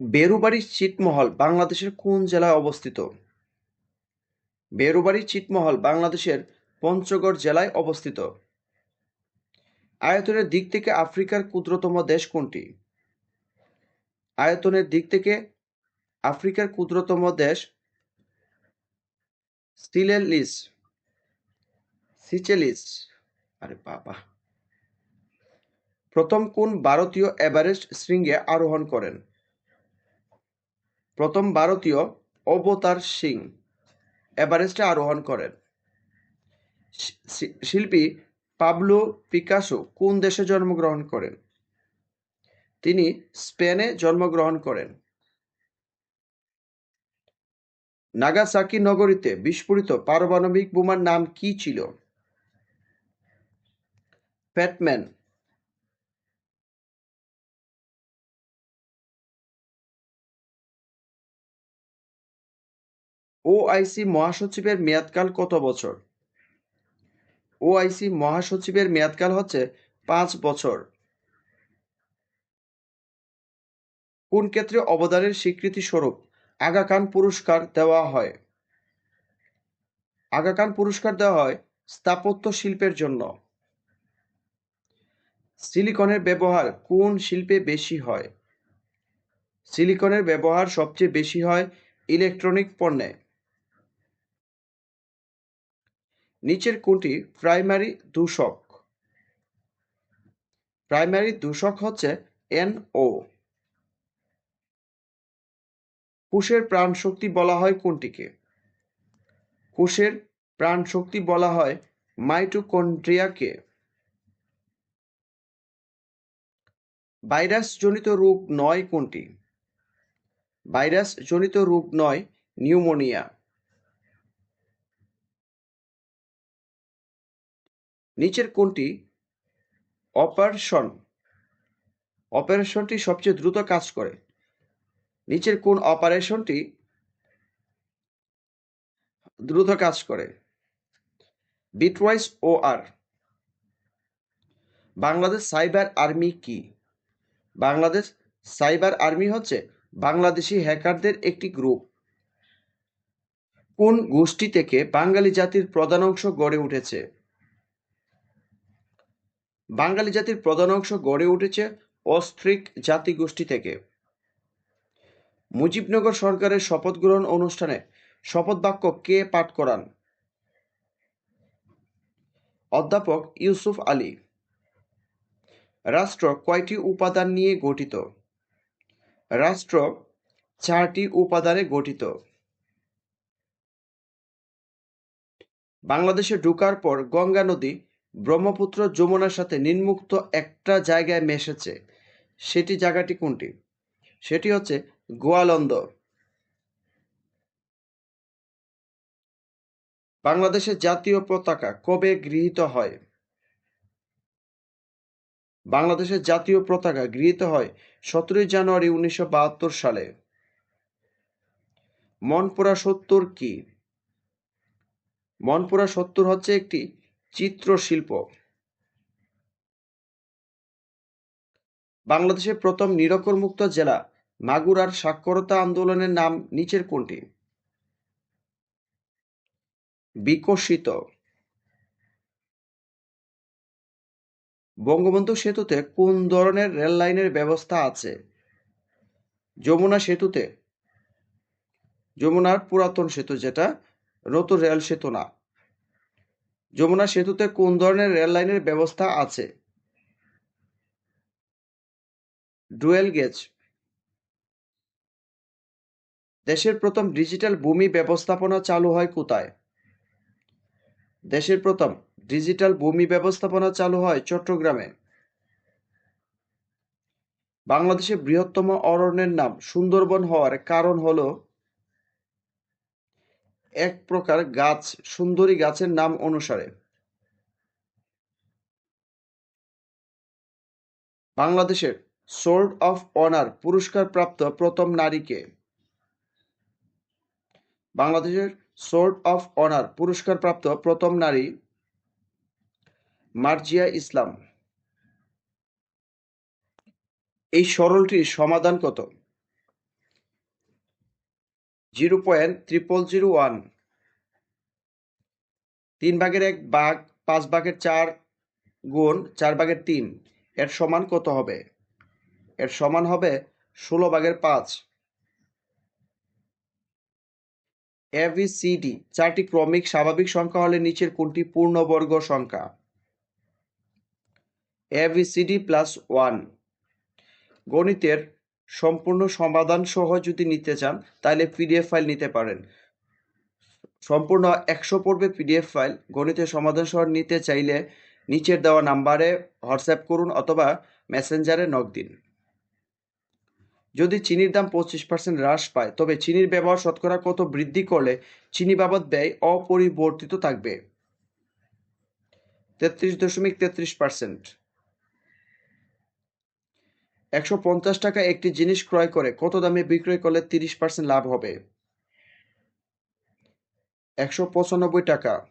বেরুবাড়ি ছিটমহল বাংলাদেশের কোন জেলায় অবস্থিত? বেরুবাড়ি ছিটমহল বাংলাদেশের পঞ্চগড় জেলায় অবস্থিত। আয়তনের দিক থেকে আফ্রিকার ক্ষুদ্রতম দেশ কোনটি? আয়তনের দিক থেকে আফ্রিকার ক্ষুদ্রতম দেশ সিলেলিস, সিচেলিস। আরে বাবা। প্রথম কোন ভারতীয় এভারেস্ট শৃঙ্গে আরোহণ করেন? প্রথম ভারতীয় অবতার সিং। এভারেস্টে আরোহণ করেন। শিল্পী পাবলো পিকাসো কোন দেশে জন্মগ্রহণ করেন? তিনি স্পেনে জন্মগ্রহণ করেন। নাগাসাকি নগরীতে বিস্ফোরিত পারমাণবিক বোমার নাম কি ছিল? প্যাটম্যান ওআইসি মহাসচিবের মেয়াদকাল কত বছর? ওআইসি মহাসচিবের মেয়াদকাল হচ্ছে পাঁচ বছর। কোন ক্ষেত্রে অবদানের স্বীকৃতি স্বরূপ আগা খান পুরস্কার দেওয়া হয়? আগা খান পুরস্কার দেওয়া হয় স্থাপত্য শিল্পের জন্য। সিলিকনের ব্যবহার কোন শিল্পে বেশি হয়? সিলিকনের ব্যবহার সবচেয়ে বেশি হয় ইলেকট্রনিক পণ্যে। নিচের কোনটি প্রাইমারি দূষক। প্রাইমারি দূষক হচ্ছে এনও কোষের প্রাণশক্তি বলা হয় কোনটিকে কোষের প্রাণশক্তি বলা হয় মাইটোকন্ড্রিয়াকে। ভাইরাস জনিত রোগ নয় কোনটি ভাইরাস জনিত রোগ নয় নিউমোনিয়া। নিচের কোনটি অপারেশন, অপারেশনটি সবচেয়ে দ্রুত কাজ করে। নিচের কোন অপারেশনটি দ্রুত কাজ করে। বিটওয়াইস ও আর বাংলাদেশ সাইবার আর্মি কি? বাংলাদেশ সাইবার আর্মি হচ্ছে বাংলাদেশি হ্যাকারদের একটি গ্রুপ। কোন গোষ্ঠী থেকে বাঙালি জাতির প্রধান অংশ গড়ে উঠেছে? বাঙালি জাতির প্রধান অংশ গড়ে উঠেছে অস্ট্রিক জাতিগোষ্ঠী থেকে। মুজিবনগর সরকারের শপথ গ্রহণ অনুষ্ঠানে শপথ বাক্য কে পাঠ করান? অধ্যাপক ইউসুফ আলী। রাষ্ট্র কয়টি উপাদান নিয়ে গঠিত? রাষ্ট্র চারটি উপাদানে গঠিত। বাংলাদেশে ঢুকার পর গঙ্গা নদী ব্রহ্মপুত্র যমুনার সাথে নিম্মুক্ত একটা জায়গায় মেশেছে। সেটি জায়গাটি কোনটি? সেটি হচ্ছে গোয়ালন্দ বাংলাদেশের জাতীয় পতাকা কবে গৃহীত হয়? বাংলাদেশের জাতীয় পতাকা গৃহীত হয় সতেরোই জানুয়ারি উনিশশো বাহাত্তর সালে। মনপুরা সত্তর কি? মনপুরা সত্তর হচ্ছে একটি চিত্রশিল্প। বাংলাদেশের প্রথম নিরক্ষরমুক্ত জেলা, মাগুরার সাক্ষরতা আন্দোলনের নাম নিচের কোনটি? বিকশিত। বঙ্গবন্ধু সেতুতে কোন ধরনের রেল লাইনের ব্যবস্থা আছে? যমুনা সেতুতে। যমুনার পুরাতন সেতু যেটা, নতুন রেল সেতু না। যমুনা সেতুতে কোন ধরনের রেল লাইনের ব্যবস্থা আছে? Dual gauge. দেশের প্রথম ডিজিটাল ভূমি ব্যবস্থাপনা চালু হয় কোথায়? দেশের প্রথম ডিজিটাল ভূমি ব্যবস্থাপনা চালু হয় চট্টগ্রামে। বাংলাদেশের বৃহত্তম অরণ্যের নাম সুন্দরবন হওয়ার কারণ হলো এক প্রকার গাছ, সুন্দরী গাছের নাম অনুসারে। বাংলাদেশের সোর্ড অফ অনার পুরস্কার প্রাপ্ত প্রথম নারীকে। বাংলাদেশের সোর্ড অফ অনার পুরস্কার প্রাপ্ত প্রথম নারী মার্জিয়া ইসলাম। এই সরলটির সমাধান কত? Zero point triple zero one. তিন ভাগের এক ভাগ পাঁচ ভাগের চার গুণ চার ভাগের তিন, এর সমান কত হবে? এর সমান হবে ষোলো ভাগের পাঁচ। এভিসিডি চারটি ক্রমিক স্বাভাবিক সংখ্যা হলে নিচের কোনটি পূর্ণবর্গ সংখ্যা? এভিসিডি প্লাস ওয়ান গণিতের সম্পূর্ণ সমাধান সহ যদি নিতে চান, তাহলে পিডিএফ ফাইল নিতে পারেন। সম্পূর্ণ একশো পর্বে পিডিএফ ফাইল গণিতের সমাধান সহ নিতে চাইলে নিচের দেওয়া নাম্বারে হোয়াটসঅ্যাপ করুন অথবা মেসেঞ্জারে নক দিন। যদি চিনির দাম পঁচিশ পার্সেন্ট হ্রাস পায়, তবে চিনির ব্যবহার শতকরা কত বৃদ্ধি করলে চিনি বাবদ ব্যয় অপরিবর্তিত থাকবে? তেত্রিশ দশমিক তেত্রিশ পার্সেন্ট একশো পঞ্চাশ টাকা একটি জিনিস ক্রয় করে কত দামে বিক্রয় করলে তিরিশ পার্সেন্ট লাভ হবে? একশো পঁচানব্বই টাকা।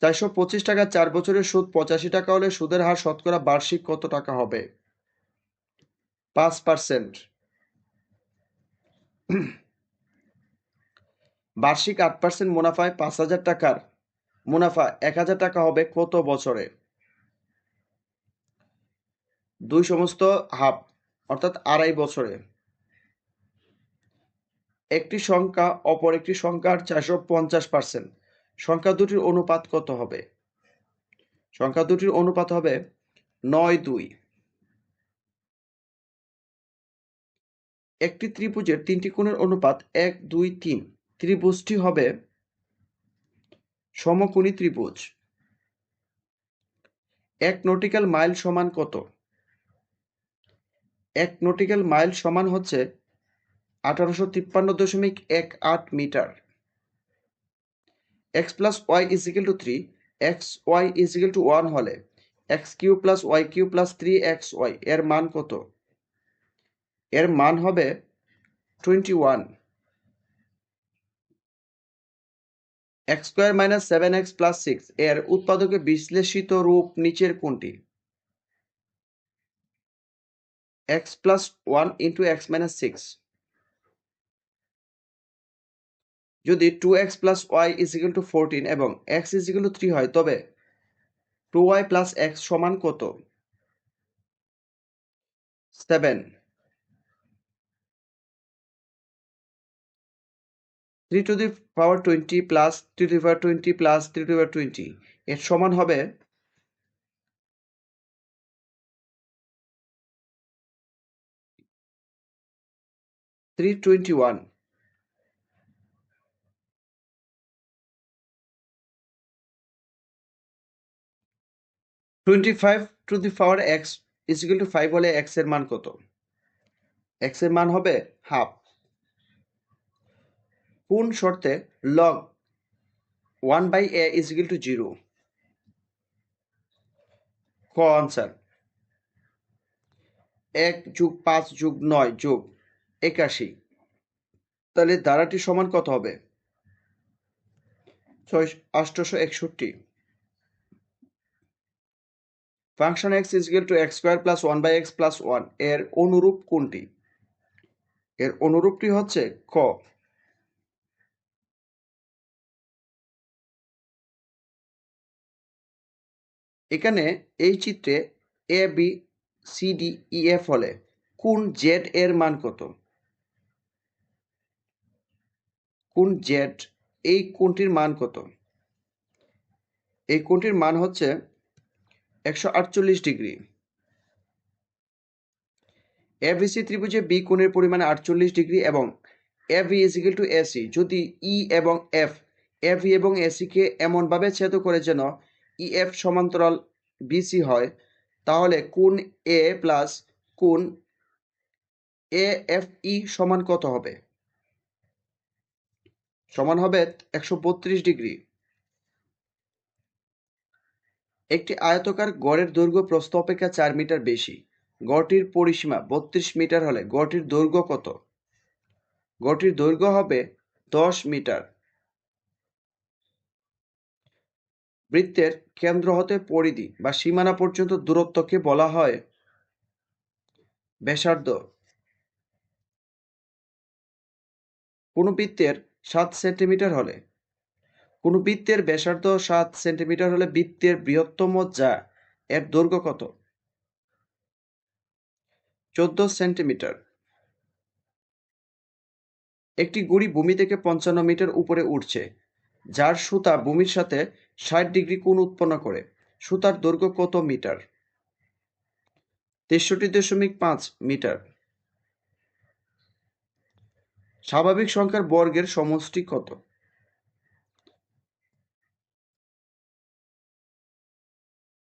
চারশো পঁচিশ টাকা চার বছরের সুদ, পঁচাশি টাকা হলে সুদের হার শতকরা বার্ষিক কত টাকা হবে? পাঁচ পার্সেন্ট। বার্ষিক আট পার্সেন্ট মুনাফায় পাঁচ হাজার টাকার মুনাফা এক হাজার টাকা হবে কত বছরে? দুই সমস্ত হাফ অর্থাৎ আড়াই বছরে। একটি সংখ্যা অপর একটি সংখ্যার চারশো পঞ্চাশ পার্সেন্ট সংখ্যা দুটির অনুপাত কত হবে? সংখ্যা দুটির অনুপাত হবে নয় দুই। একটি ত্রিভুজের তিনটি কোণের অনুপাত এক, দুই, তিন। ত্রিভুজটি হবে সমকোণী ত্রিভুজ। এক নটিক্যাল মাইল সমান কত? এক নটিক্যাল মাইল সমান হচ্ছে আঠারোশো তিপ্পান্ন দশমিক এক আট metre. X plus y is equal to three x y is equal to one হলে x cube plus y cube plus three x y এর মান কত? এর মান হবে twenty one x square minus seven x plus six এর উৎপাদকে বিশ্লেষিত রূপ নিচের কোনটি? X plus one into x minus six যদি two x plus y is equal to fourteen এবং x is equal to three হয়, তবে টু ওয়াই প্লাস এক্স সমান কত? Seven three to the power twenty plus three to the power twenty plus three to the power twenty এর সমান হবে twenty one twenty to the power x is equal to five হলে এক্সের মান কত? এক্সের মান হবে হাফ কোন শর্তে log one by a is equal to zero ক আনসার এক যুগ পাঁচ যুগ নয় যুগ একাশি। তাহলে ধারাটি সমান কত হবে? ছয় আষ্টশো একষট্টি। Function x is equal to x square plus one by x plus ওয়ানের অনুরূপ কোনটি? এর অনুরূপটি হচ্ছে ক। এখানে এই চিত্রে A B C D E F হলে কোন জেড এর মান কত? কোন জেড এই কোনটির মান কত? এই কোনটির মান হচ্ছে একশো আটচল্লিশ ডিগ্রি। এভিসি ত্রিভুজে বি কোণের পরিমাণ আটচল্লিশ ডিগ্রি এবং A V is equal to AC যদি ই এবং এফ এভি এবং এসিকে এমনভাবে ছেদ করে যেন ই এফ সমান্তরাল বিসি হয়, তাহলে কোন এ প্লাস কোন এ এফ ই সমান কত হবে? সমান হবে একশো বত্রিশ ডিগ্রি। একটি আয়তকার গড়ের দৈর্ঘ্য প্রস্থ অপেক্ষা চার মিটার বেশি। গড়টির পরিসীমা বত্রিশ মিটার হলে গড়টির দৈর্ঘ্য কত? গড়টির দৈর্ঘ্য হবে দশ মিটার। বৃত্তের কেন্দ্র হতে পরিধি বা সীমানা পর্যন্ত দূরত্বকে বলা হয় ব্যাসার্ধ। কোনো বৃত্তের সাত সেন্টিমিটার হলে। কোনো বৃত্তের ব্যাসার্ধ সাত সেন্টিমিটার হলে বৃত্তের বৃহত্তম যা এর দৈর্ঘ্য কত? চোদ্দ সেন্টিমিটার। একটি গুড়ি ভূমি থেকে পঞ্চান্ন মিটার উপরে উঠছে, যার সুতা ভূমির সাথে ষাট ডিগ্রি কোণ উৎপন্ন করে। সুতার দৈর্ঘ্য কত মিটার? তেষট্টি দশমিক পাঁচ মিটার। স্বাভাবিক সংখ্যার বর্গের সমষ্টি কত?